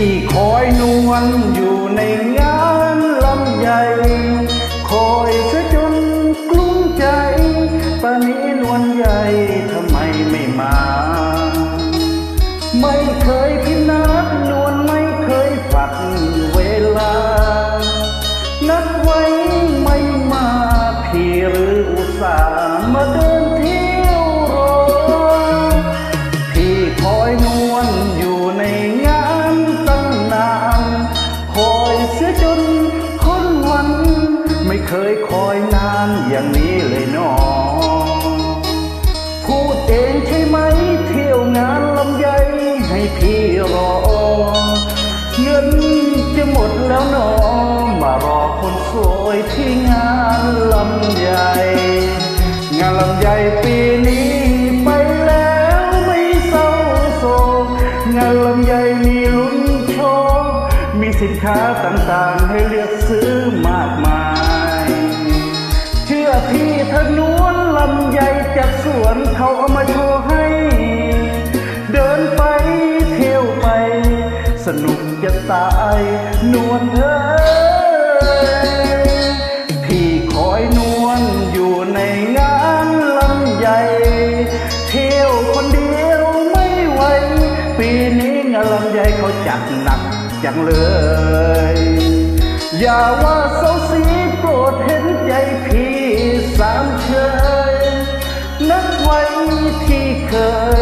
ที่คอยนวลอยู่ในงานลำใหญ่ คอยเสียจนกลุ้มใจปานนี้นวลใหญ่ทำไมไม่มา เคยคอยนานอย่างนี้เลยหนอพูดเองใช่ไหมเที่ยวงานลำไยให้พี่รอ เงินจะหมดแล้วหนอมารอคนสวยที่งานลำไยงานลำไยปีนี้ไปแล้วไม่เศร้าโศกงานลำไยมีลุ้นโชคมีสินค้าต่างๆให้เลือกซื้อมากมาย พี่เธอนวลลำใหญ่จากสวนเขาเอามาโชว์ให้ เดินไปเที่ยวไป สนุกจะตายนวลเอ้ยพี่คอยนวลอยู่ในงานลำใหญ่เที่ยวคนเดียวไม่ไหว ปีนี้งานลำใหญ่เขาจัดหนักจังเลย อย่าว่าเศร้าสีโปรดเห็นใจพี่ามเชยนักไว้ที่เค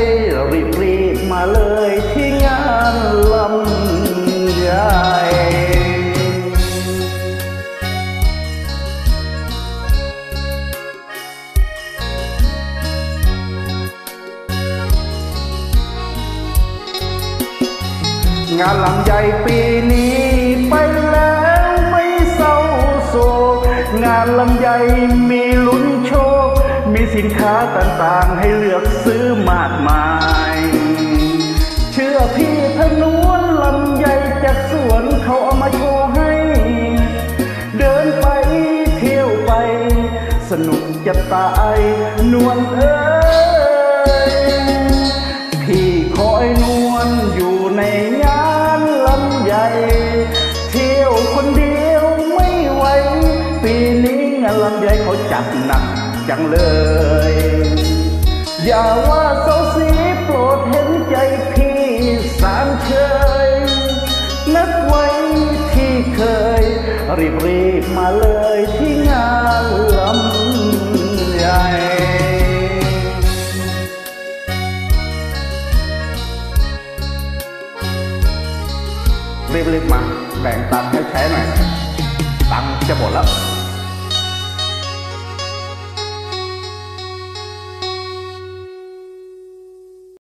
ย รีบรีบมาเลยที่งานลำใหญ่งานลำใหญ่ปีนี้ไปแล้วไม่เศร้าโศกงานลำใหญ่ ต่างๆให้เลือกซื้อมากมาย เชื่อพี่ถนวนลำใหญ่จากสวนเขาเอามาโชว์ให้ เดินไปเที่ยวไป สนุกจะตายนวลเอ้ยพี่คอยนวลอยู่ในงานลำใหญ่ เที่ยวคนเดียวไม่ไหวปีนี้งานลำใหญ่เขาจัดหนัก จังเลย อย่าว่าเศร้าสีโปรดเห็นใจพี่สามเชยนัดไว้ที่เคย รีบรีบมาเลยที่งานลำใหญ่รีบๆมาแบ่งตังค์ให้ใช้หน่อย ตังค์จะหมดแล้ว